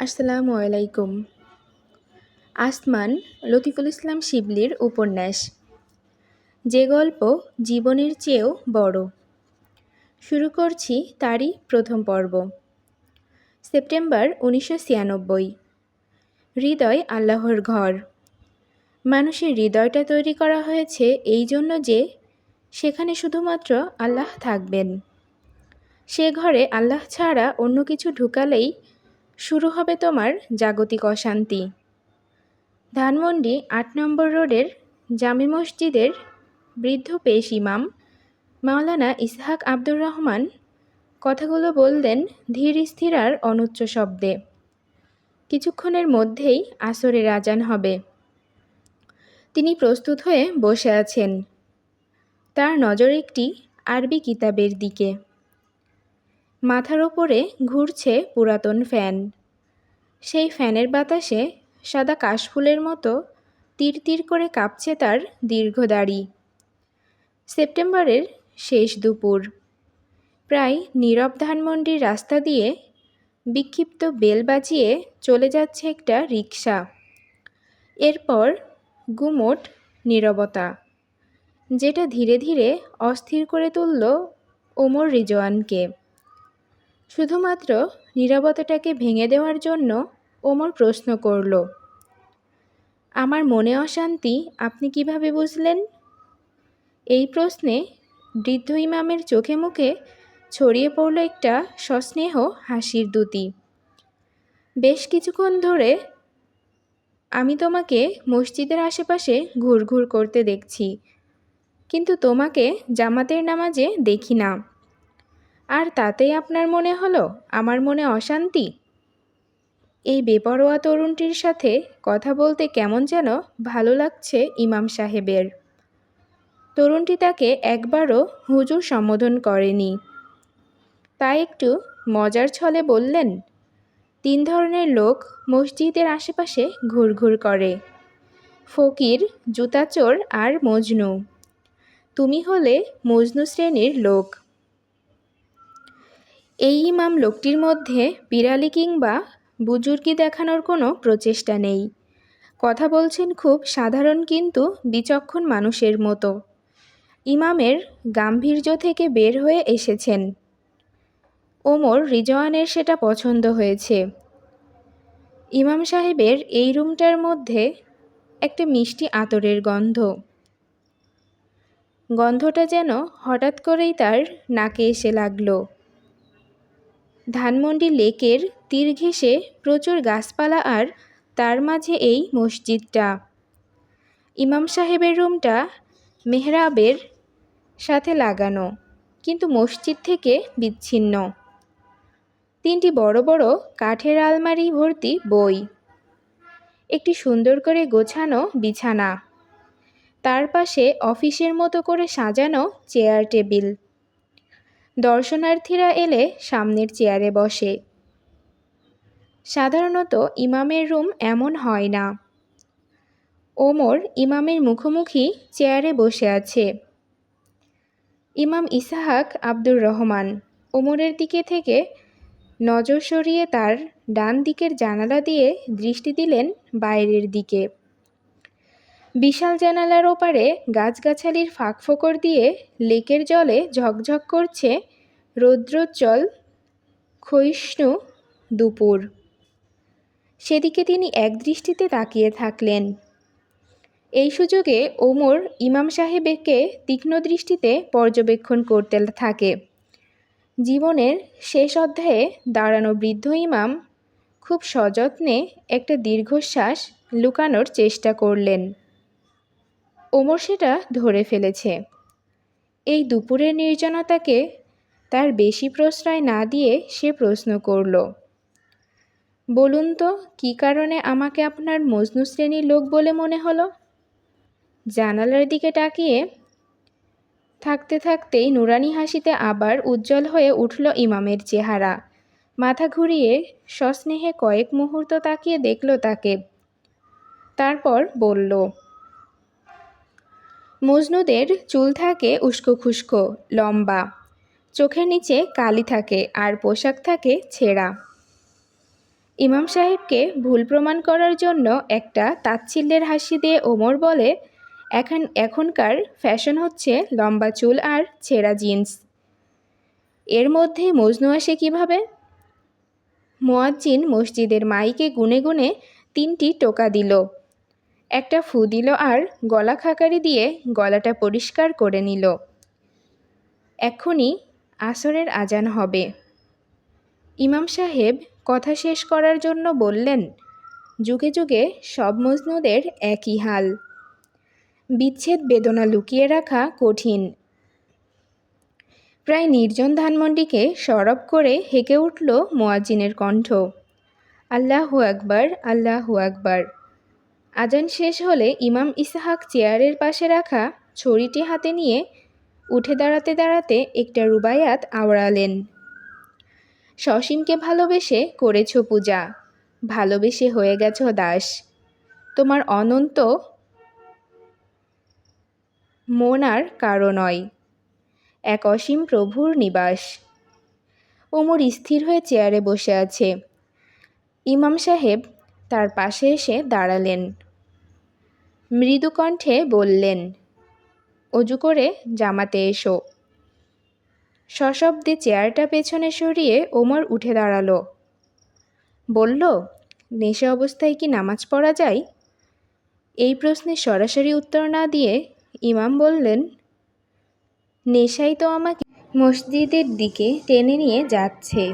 আসসালামু আলাইকুম। আসমান, লতিফুল ইসলাম শিবলির উপন্যাস। যে গল্প জীবনের চেয়েও বড়। শুরু করছি তারই প্রথম পর্ব। সেপ্টেম্বর উনিশশো ছিয়ানব্বই। হৃদয় আল্লাহর ঘর। মানুষের হৃদয়টা তৈরি করা হয়েছে এই জন্য যে সেখানে শুধুমাত্র আল্লাহ থাকবেন। সে ঘরে আল্লাহ ছাড়া অন্য কিছু ঢুকালেই শুরু হবে তোমার জাগতিক অশান্তি। ধানমন্ডি আট নম্বর রোডের জামে মসজিদের বৃদ্ধ পেশ ইমাম মাওলানা ইসহাক আব্দুর রহমান কথাগুলো বললেন ধীর স্থির আর অনুচ্চ শব্দে। কিছুক্ষণের মধ্যেই আসরের আজান হবে। তিনি প্রস্তুত হয়ে বসে আছেন। তার নজর একটি আরবি কিতাবের দিকে। মাথার ওপরে ঘুরছে পুরাতন ফ্যান। সেই ফ্যানের বাতাসে সাদা কাশফুলের মতো তীর তীর করে কাঁপছে তার দীর্ঘ দাড়ি। সেপ্টেম্বরের শেষ দুপুর। প্রায় নীরব ধানমন্ডির রাস্তা দিয়ে বিক্ষিপ্ত বেল বাজিয়ে চলে যাচ্ছে একটা রিক্সা এরপর গুমোট নীরবতা, যেটা ধীরে ধীরে অস্থির করে তুলল ওমর রিজওয়ানকে। শুধুমাত্র নীরবতাটাকে ভেঙে দেওয়ার জন্য ওমর প্রশ্ন করল, আমার মনে অশান্তি, আপনি কীভাবে বুঝলেন? এই প্রশ্নে বৃদ্ধ ইমামের চোখে মুখে ছড়িয়ে পড়ল একটা সস্নেহ হাসির দুতি বেশ কিছুক্ষণ ধরে আমি তোমাকে মসজিদের আশেপাশে ঘুরঘুর করতে দেখছি, কিন্তু তোমাকে জামাতের নামাজে দেখি না। আর তাতেই আপনার মনে হলো, আমার মনে অশান্তি? এই বেপরোয়া তরুণটির সাথে কথা বলতে কেমন যেন ভালো লাগছে ইমাম সাহেবের। তরুণটি তাকে একবারও হুজুর সম্বোধন করেনি। তাই একটু মজার ছলে বললেন, তিন ধরনের লোক মসজিদের আশেপাশে ঘুরঘুর করে। ফকির, জুতাচোর আর মজনু। তুমি হলে মজনু শ্রেণির লোক। এই ইমাম লোকটির মধ্যে বিড়ালি কিংবা বুজুর্গি দেখানোর কোনো প্রচেষ্টা নেই। কথা বলছেন খুব সাধারণ কিন্তু বিচক্ষণ মানুষের মতো। ইমামের গাম্ভীর্য থেকে বের হয়ে এসেছেন। ওমর রিজওয়ানের সেটা পছন্দ হয়েছে। ইমাম সাহেবের এই রুমটার মধ্যে একটা মিষ্টি আতরের গন্ধ। গন্ধটা যেন হঠাৎ করেই তার নাকে এসে লাগল। ধানমন্ডি লেকের তীর ঘেঁষে প্রচুর গাছপালা আর তার মাঝে এই মসজিদটা। ইমাম সাহেবের রুমটা মেহরাবের সাথে লাগানো, কিন্তু মসজিদ থেকে বিচ্ছিন্ন। তিনটি বড় বড় কাঠের আলমারি ভর্তি বই, একটি সুন্দর করে গোছানো বিছানা, তার পাশে অফিসের মতো করে সাজানো চেয়ার টেবিল। দর্শনার্থীরা এলে সামনের চেয়ারে বসে। সাধারণত ইমামের রুম এমন হয় না। ওমর ইমামের মুখোমুখি চেয়ারে বসে আছে। ইমাম ইসাহাক আব্দুর রহমান ওমরের দিকে থেকে নজর সরিয়ে তার ডান দিকের জানালা দিয়ে দৃষ্টি দিলেন বাইরের দিকে। বিশাল জানালার ওপারে গাছগাছালির ফাঁক ফোকর দিয়ে লেকের জলে ঝকঝক করছে রৌদ্রোজ্জ্বল ক্ষয়িষ্ণু দুপুর। সেদিকে তিনি একদৃষ্টিতে তাকিয়ে থাকলেন। এই সুযোগে ওমর ইমাম সাহেবকে তীক্ষ্ণ দৃষ্টিতে পর্যবেক্ষণ করতে থাকে। জীবনের শেষ অধ্যায়ে দাঁড়ানো বৃদ্ধ ইমাম খুব সযত্নে একটা দীর্ঘশ্বাস লুকানোর চেষ্টা করলেন। ওমর সেটা ধরে ফেলেছে। এই দুপুরের নির্জনতাকে তার বেশি প্রশ্রয় না দিয়ে সে প্রশ্ন করল। বলুন তো, কী কারণে আমাকে আপনার মজনু শ্রেণির লোক বলে মনে হলো? জানালার দিকে তাকিয়ে থাকতে থাকতেই নুরানি হাসিতে আবার উজ্জ্বল হয়ে উঠল ইমামের চেহারা। মাথা ঘুরিয়ে সস্নেহে কয়েক মুহূর্ত তাকিয়ে দেখল তাকে। তারপর বলল, মজনুদের চুল থাকে উস্কো খুস্কো, লম্বা। চোখের নিচে কালি থাকে আর পোশাক থাকে ছেঁড়া। ইমাম সাহেবকে ভুল প্রমাণ করার জন্য একটা তাচ্ছিল্যের হাসি দিয়ে ওমর বলে, এখন, এখনকার ফ্যাশন হচ্ছে লম্বা চুল আর ছেঁড়া জিন্স। এর মধ্যে মজনু আসে কীভাবে? মোয়াজ্জিন মসজিদের মাইকে গুনে গুনে তিনটি টোকা দিল। একটা ফু দিল আর গলা খাকারি দিয়ে গলাটা পরিষ্কার করে নিল। এক্ষুনি আসরের আজান হবে। ইমাম সাহেব কথা শেষ করার জন্য বললেন, যুগে যুগে সব মজনুদের একই হাল। বিচ্ছেদ বেদনা লুকিয়ে রাখা কঠিন। প্রায় নির্জন ধানমন্ডিকে সরব করে হেঁকে উঠল মোয়াজ্জিনের কণ্ঠ, আল্লাহু আকবার আল্লাহু আকবার। আজান শেষ হলে ইমাম ইসাহাক চেয়ারের পাশে রাখা ছড়িটি হাতে নিয়ে উঠে দাঁড়াতে দাঁড়াতে একটা রুবায়াত আওড়ালেন। সসীমকে ভালোবেসে করেছ পূজা। ভালোবেসে হয়ে গেছ দাস। তোমার অনন্ত মন আর কারও নয়। এক অসীম প্রভুর নিবাস। ওমর স্থির হয়ে চেয়ারে বসে আছে। ইমাম সাহেব তার পাশে এসে দাঁড়ালেন। মৃদুকণ্ঠে বললেন, অজু করে জামাতে এসো। সশব্দে চেয়ারটা পেছনে সরিয়ে ওমর উঠে দাঁড়াল। বলল, নেশা অবস্থায় কি নামাজ পড়া যায়? এই প্রশ্নে সরাসরি উত্তর না দিয়ে ইমাম বললেন, নেশাই তো আমাকে মসজিদের দিকে টেনে নিয়ে যাচ্ছে।